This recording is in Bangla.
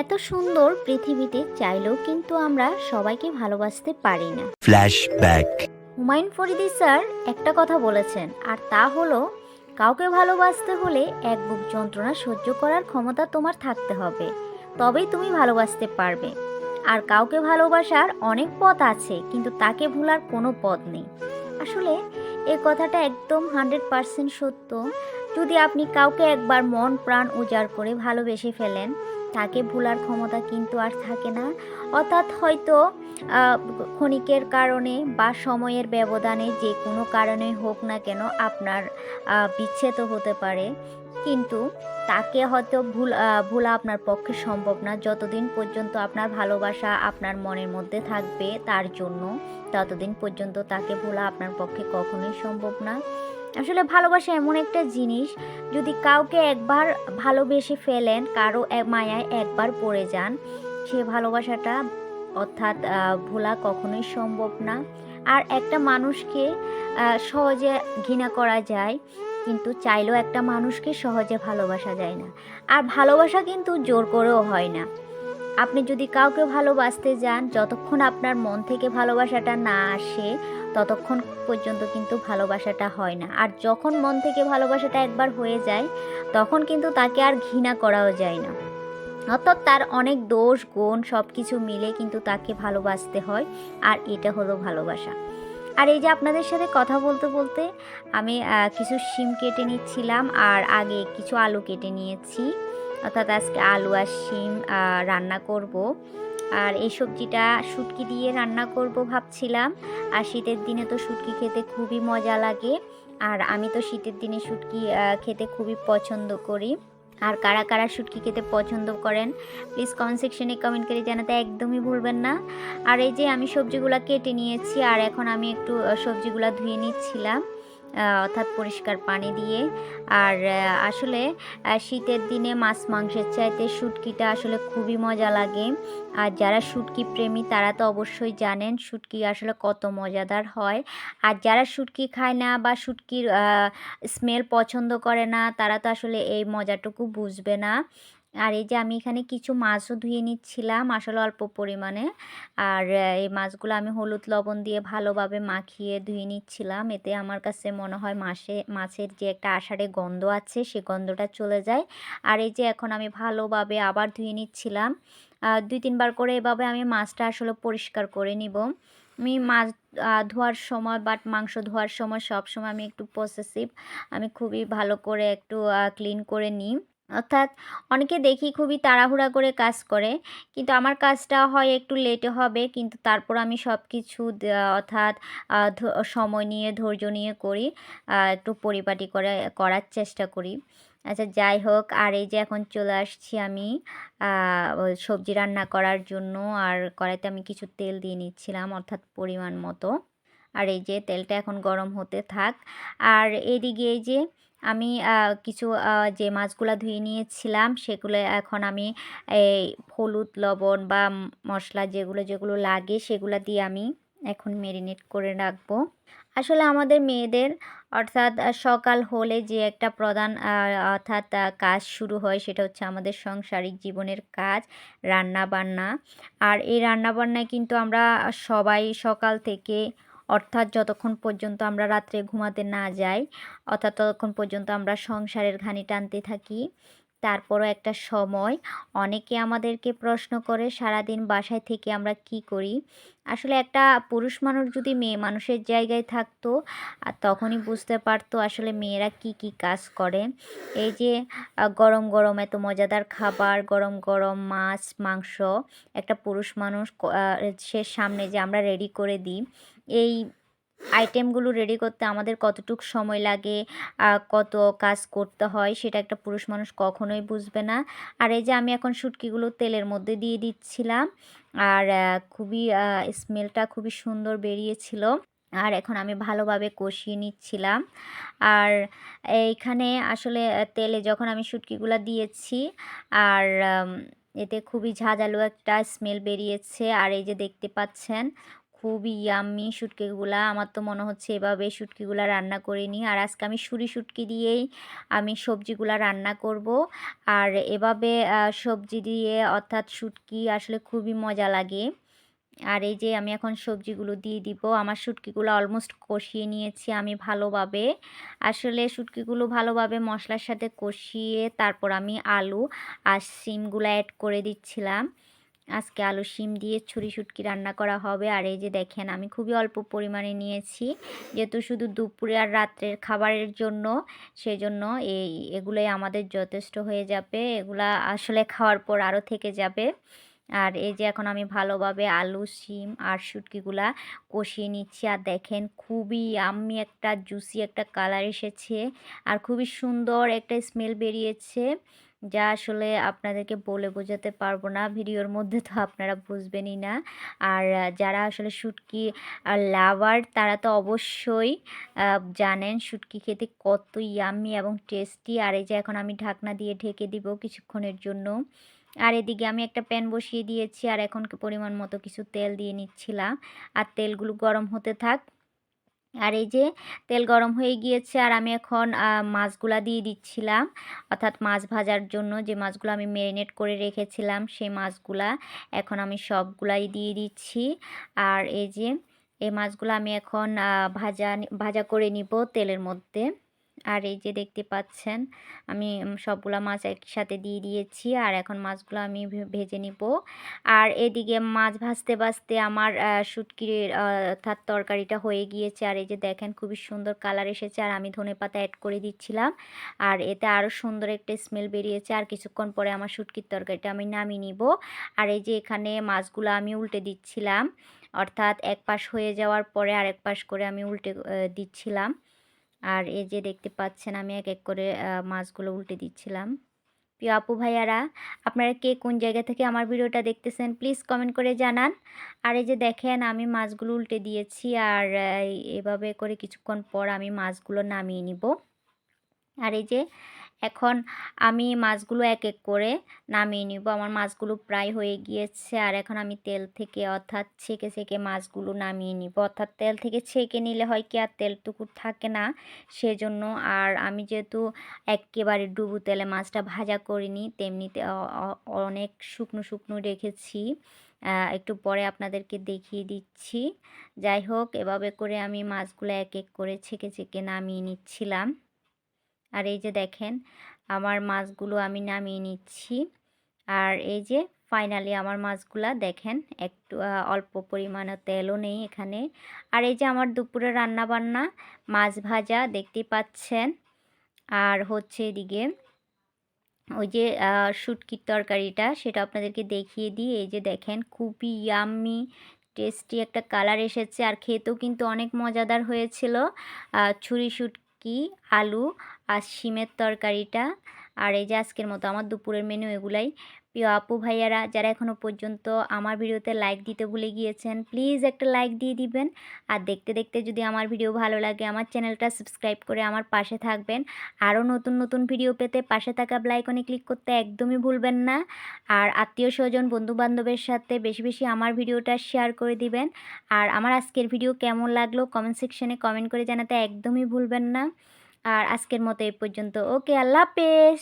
এত সুন্দর পৃথিবীতে চাইলেও কিন্তু আমরা সবাইকে ভালোবাসতে পারি না। Flashback. হুমায়ুন ফরিদি স্যার একটা কথা বলেছেন আর তা হলো কাউকে ভালোবাসতে হলে এক বুক যন্ত্রণা সহ্য করার ক্ষমতা তোমার থাকতে হবে তবেই তুমি ভালোবাসতে পারবে। আর কাউকে ভালোবাসার অনেক পথ আছে কিন্তু তাকে ভোলার কোনো পথ নেই। আসলে এ কথাটা একদম হান্ড্রেড পারসেন্ট সত্য। যদি আপনি কাউকে একবার মন প্রাণ উজাড় করে ভালোবেসে ফেলেন তাকে ভোলার ক্ষমতা কিন্তু আর থাকে না। অর্থাৎ হয়তো ক্ষণিকের কারণে বা সময়ের ব্যবধানে যে কোনো কারণে হোক না কেন আপনার বিচ্ছেদ হতে পারে। কিন্তু তাকে হয়তো ভুল ভোলা আপনার পক্ষে সম্ভব না। যতদিন পর্যন্ত আপনার ভালোবাসা আপনার মনের মধ্যে থাকবে তার জন্য, ততদিন পর্যন্ত তাকে ভোলা আপনার পক্ষে কখনোই সম্ভব না। আসলে ভালোবাসা এমন একটা জিনিস, যদি কাউকে একবার ভালোবেসে ফেলেন, কারও মায়ায় একবার পড়ে যান, সে ভালোবাসাটা অর্থাৎ ভোলা কখনোই সম্ভব না। আর একটা মানুষকে সহজে ঘৃণা করা যায়, কিন্তু চাইলেও একটা মানুষকে সহজে ভালোবাসা যায় না। আর ভালোবাসা কিন্তু জোর করেও হয় না। আপনি যদি কাউকে ভালোবাসতে যান, যতক্ষণ আপনার মন থেকে ভালোবাসাটা না আসে ততক্ষণ পর্যন্ত কিন্তু ভালোবাসাটা হয় না। আর যখন মন থেকে ভালোবাসাটা একবার হয়ে যায়, তখন কিন্তু তাকে আর ঘৃণা করাও যায় না। অর্থাৎ তার অনেক দোষ, গুণ সব কিছু মিলে কিন্তু তাকে ভালোবাসতে হয়, আর এটা হলো ভালোবাসা। আর এই যে আপনাদের সাথে কথা বলতে বলতে আমি কিছু শিম কেটে নিচ্ছিলাম, আর আগে কিছু আলু কেটে নিয়েছি। অর্থাৎ আজকে আলু আর শিম রান্না করব। আর এই সবজিটা শুটকি দিয়ে রান্না করব ভাবছিলাম। আর শীতের দিনে তো শুটকি খেতে খুবই মজা লাগে। আর আমি তো শীতের দিনে শুটকি খেতে খুবই পছন্দ করি। আর কারা কারা শুটকি খেতে পছন্দ করেন প্লিজ কমেন্ট সেকশনে কমেন্ট করে জানাতে একদমই ভুলবেন না। আর এই যে আমি সবজিগুলো কেটে নিয়েছি, আর এখন আমি একটু সবজিগুলো ধুয়ে নিচ্ছিলাম। অর্থাৎ পরিষ্কার পানি দিয়ে। আর আসলে শীতের দিনে মাছ মাংসের চাইতে শুটকিটা আসলে খুবই মজা লাগে। আর যারা শুটকি প্রেমী, তারা তো অবশ্যই জানেন শুটকি আসলে কত মজাদার হয়। আর যারা শুটকি খায় না বা শুটকির স্মেল পছন্দ করে না, তারা তো আসলে এই মজাটুকু বুঝবে না। আর এই যে আমি এখানে কিছু মাছও ধুয়ে নিচ্ছিলাম, আসলে অল্প পরিমাণে। আর এই মাছগুলো আমি হলুদ লবণ দিয়ে ভালোভাবে মাখিয়ে ধুয়ে নিচ্ছিলাম। এতে আমার কাছে মনে হয় মাসে, মাছের যে একটা আষাঢ়ে গন্ধ আছে, সে গন্ধটা চলে যায়। আর এই যে এখন আমি ভালোভাবে আবার ধুয়ে নিচ্ছিলাম। দুই, তিনবার করে এভাবে আমি মাছটা আসলে পরিষ্কার করে নিব। আমি মাছ ধোয়ার সময় বাট মাংস ধোয়ার সময় সব সময় আমি একটু পসেসিভ আমি খুবই ভালো করে একটু ক্লিন করে নিই। অর্থাৎ অনেকে দেখি খুবই তাড়াহুড়া করে কাজ করে, কিন্তু আমার কাজটা হয় একটু লেটে হবে, কিন্তু তারপর আমি সব কিছু অর্থাৎ সময় নিয়ে, ধৈর্য নিয়ে করি একটু পরিপাটি করে, করার চেষ্টা করি। আচ্ছা যাই হোক, আর এই যে এখন চলে আসছি আমি সবজি রান্না করার জন্য, আর কড়াইতে আমি কিছু তেল দিয়ে নিচ্ছিলাম, অর্থাৎ পরিমাণ মতো। আর এই যে তেলটা এখন গরম হতে থাক। আর এদিকে এই যে আমি কিছু যে মাছগুলো ধুয়ে নিয়েছিলাম সেগুলো এখন আমি, এই হলুদ, লবণ বা মশলা যেগুলো যেগুলো লাগে সেগুলো দিয়ে আমি এখন মেরিনেট করে রাখব। আসলে আমাদের মেয়েদের, অর্থাৎ সকাল হলে যে একটা প্রধান অর্থাৎ কাজ শুরু হয় সেটা হচ্ছে আমাদের সাংসারিক জীবনের কাজ রান্না বান্না আর এই রান্না বান্নায় কিন্তু আমরা সবাই সকাল থেকে অর্থাৎ যতক্ষণ পর্যন্ত আমরা রাত্রে ঘুমাতে না যাই, অর্থাৎ ততক্ষণ পর্যন্ত আমরা সংসারের ঘানি টানতে থাকি, তারপরও একটা সময় অনেকে আমাদেরকে প্রশ্ন করে সারাদিন বাসায় থেকে আমরা কি করি? আসলে একটা পুরুষ মানুষ যদি মেয়ে মানুষের জায়গায় থাকতো, আর তখনই বুঝতে পারতো আসলে মেয়েরা কি কি কাজ করে। এই যে গরম গরম এত মজাদার খাবার, গরম গরম মাছ, মাংস, একটা পুরুষ মানুষ সে সামনে যে আমরা রেডি করে দিই এই আইটেমগুলো রেডি করতে আমাদের কতটুক সময় লাগে কত কাজ করতে হয়, সেটা একটা পুরুষ মানুষ কখনোই বুঝবে না। আর এই যে আমি এখন শুটকিগুলো তেলের মধ্যে দিয়ে দিচ্ছিলাম, আর খুবই স্মেলটা খুবই সুন্দর বেরিয়েছিল। আর এখন আমি ভালোভাবে কষিয়ে নিচ্ছিলাম। আর এইখানে আসলে তেলে যখন আমি শুটকিগুলো দিয়েছি, আর এতে খুবই ঝাঁঝালো একটা স্মেল বেরিয়েছে। আর এই যে দেখতে পাচ্ছেন খুবই ইয়াম্মি শুটকিগুলা। আমার তো মনে হচ্ছে এভাবে শুটকিগুলা রান্না করে নিই। আর আজকে আমি সুরি শুটকি দিয়েই আমি সবজিগুলা রান্না করব। আর এভাবে সবজি দিয়ে অর্থাৎ শুটকি আসলে খুবই মজা লাগে। আর এই যে আমি এখন সবজিগুলো দিয়ে দিব। আমার শুটকিগুলো অলমোস্ট কষিয়ে নিয়েছি আমি ভালোভাবে। আসলে শুটকিগুলো ভালোভাবে মশলার সাথে কষিয়ে তারপর আমি আলু আর সিমগুলো অ্যাড করে দিচ্ছিলাম। আজকে আলু শিম দিয়ে ছুরি শুটকি রান্না করা হবে। আর এই যে দেখেন, আমি খুবই অল্প পরিমাণে নিয়েছি। যেহেতু শুধু দুপুরে আর রাত্রের খাবারের জন্য, সেজন্য এই এগুলোই আমাদের যথেষ্ট হয়ে যাবে। এগুলা আসলে খাওয়ার পর আরও থেকে যাবে। আর এই যে এখন আমি ভালোভাবে আলু, শিম আর শুটকিগুলা কষিয়ে নিচ্ছি। আর দেখেন, খুবই আমি একটা জুসি একটা কালার এসেছে। আর খুবই সুন্দর একটা স্মেল বেরিয়েছে। যা আসলে আপনাদেরকে বলে বোঝাতে পারব না, ভিডিওর মধ্যে তো আপনারা বুঝবেনই না। আর যারা আসলে শুটকি লাভার, তারা তো অবশ্যই জানেন শুটকি খেতে কত ইয়াম্মি এবং টেস্টি আর এই যে এখন আমি ঢাকনা দিয়ে ঢেকে দিব কিছুক্ষণের জন্য। আর এদিকে আমি একটা প্যান বসিয়ে দিয়েছি, আর এখন পরিমাণ মতো কিছু তেল দিয়ে নিচ্ছিলাম। আর তেলগুলো গরম হতে থাক। আর এই যে তেল গরম হয়ে গিয়েছে, আর আমি এখন মাছগুলা দিয়ে দিচ্ছিলাম। অর্থাৎ মাছ ভাজার জন্য যে মাছগুলো আমি ম্যারিনেট করে রেখেছিলাম, সেই মাছগুলা এখন আমি সবগুলাই দিয়ে দিচ্ছি। আর এই যে, এই মাছগুলো আমি এখন ভাজা ভাজা করে নিব তেলের মধ্যে। আর এই যে দেখতে পাচ্ছেন, আমি সবগুলা মাছ একসাথে দিয়ে দিয়েছি আর এখন মাছগুলো আমি ভেজে নিব। আর এদিকে মাছ ভাজতে ভাজতে আমার শুটকির অর্থাৎ তরকারিটা হয়ে গিয়েছে। আর এই যে দেখেন খুবই সুন্দর কালার এসেছে আর আমি ধনে পাতা অ্যাড করে দিচ্ছিলাম। আর এতে আরও সুন্দর একটা স্মেল বেরিয়েছে আর কিছুক্ষণ পরে আমার শুটকির তরকারিটা আমি নামিয়ে নিব। আর এই যে এখানে মাছগুলো আমি উল্টে দিচ্ছিলাম, অর্থাৎ এক পাশ হয়ে যাওয়ার পরে আরেক পাশ করে আমি উল্টে দিচ্ছিলাম। আর এই যে দেখতে পাচ্ছেন আমি এক এক করে মাছগুলো উল্টে দিচ্ছিলাম। প্রিয় আপু ভাইয়ারা, আপনারা কে কোন জায়গা থেকে আমার ভিডিওটা দেখতেছেন প্লিজ কমেন্ট করে জানান। আর এই যে দেখেন, আমি মাছগুলো উল্টে দিয়েছি আর এভাবে করে কিছুক্ষণ পর আমি মাছগুলো নামিয়ে নিব। আর এই যে এখন আমি মাছগুলো এক এক করে নামিয়ে নিব। আমার মাছগুলো প্রায় হয়ে গিয়েছে আর এখন আমি তেল থেকে অর্থাৎ ছেঁকে ছেঁকে মাছগুলো নামিয়ে নিব। অর্থাৎ তেল থেকে ছেঁকে নিলে হয় কি আর তেলটুকু থাকে না, সেজন্য আর আমি যেহেতু একেবারে ডুবু তেলে মাছটা ভাজা করিনি, তেমনিতে অনেক শুকনো শুকনো রেখেছি। একটু পরে আপনাদেরকে দেখিয়ে দিচ্ছি। যাই হোক, এভাবে করে আমি মাছগুলো এক এক করে ছেঁকে ছেঁকে নামিয়ে নিচ্ছিলাম। আর এই যে দেখেন, আমার মাছগুলো আমি নামিয়ে নিচ্ছি। আর এই যে ফাইনালি আমার মাছগুলা দেখেন, একটু অল্প পরিমাণে তেলও নেই এখানে। আর এই যে আমার দুপুরে রান্না বান্না মাছ ভাজা দেখতে পাচ্ছেন। আর হচ্ছে এদিকে ওই যে শুটকির তরকারিটা, সেটা আপনাদেরকে দেখিয়ে দিই। এই যে দেখেন, খুবই ইয়াম্মি টেস্টি একটা কালার এসেছে। আর খেতেও কিন্তু অনেক মজাদার হয়েছিল। ছুরি শুটকি, আলু আর শিমের তরকারিটা আর এই যে আজকের মতো আমার দুপুরের মেনু এগুলাই। প্রিয় আপু ভাইয়ারা, যারা এখনও পর্যন্ত আমার ভিডিওতে লাইক দিতে ভুলে গিয়েছেন প্লিজ একটা লাইক দিয়ে দিবেন। আর দেখতে দেখতে যদি আমার ভিডিও ভালো লাগে, আমার চ্যানেলটা সাবস্ক্রাইব করে আমার পাশে থাকবেন। আরও নতুন নতুন ভিডিও পেতে পাশে থাকা ব্লাইকনে ক্লিক করতে একদমই ভুলবেন না। আর আত্মীয় স্বজন, বন্ধুবান্ধবের সাথে বেশি বেশি আমার ভিডিওটা শেয়ার করে দিবেন। আর আমার আজকের ভিডিও কেমন লাগল কমেন্ট সেকশনে কমেন্ট করে জানাতে একদমই ভুলবেন না। আর আজকের মতো এই পর্যন্ত। ওকে আল্লাহ হাফেজ।